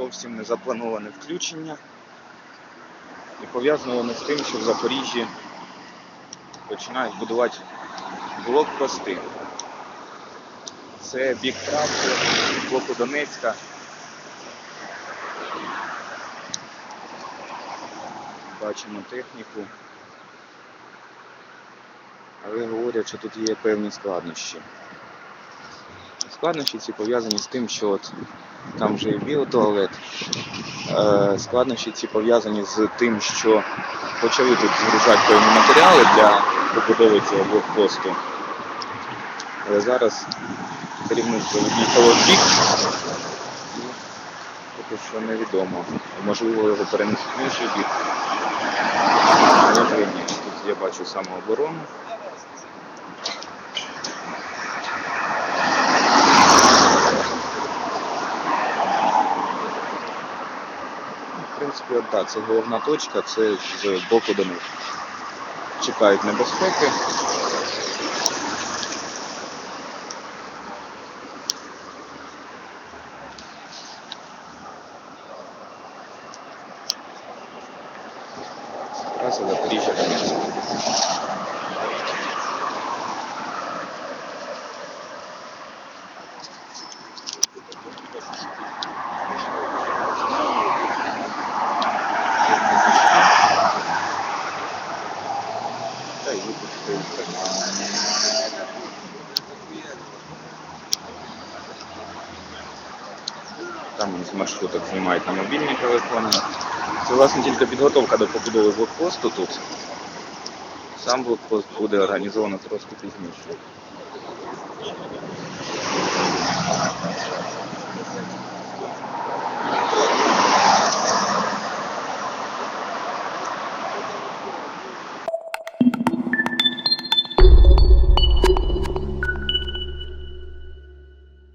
зовсім не заплановане включення. І пов'язано воно з тим, що в Запоріжжі починають будувати блокпости. Це бік траси з боку Донецька. Бачимо техніку. Але говорять, що тут є певні складнощі. Складнощі ці пов'язані з тим, що от там вже є біотуалет. Е, Складнощі ці пов'язані з тим, що почали тут згружати певні матеріали для побудови цього блокпосту. Але зараз керівництво від'їхало в бік. Поки що невідомо. Можливо, його перенесуть в інший бік. Тут я бачу самооборону. Принципі, так, це головна точка, це з боку до них. Чекають небезпеки. Траса Запоріжжя Донецьк. Там з маршруток знімають на мобільні телефони. Це власне тільки підготовка до побудови блокпосту тут. Сам блокпост буде організовано трошки пізніше.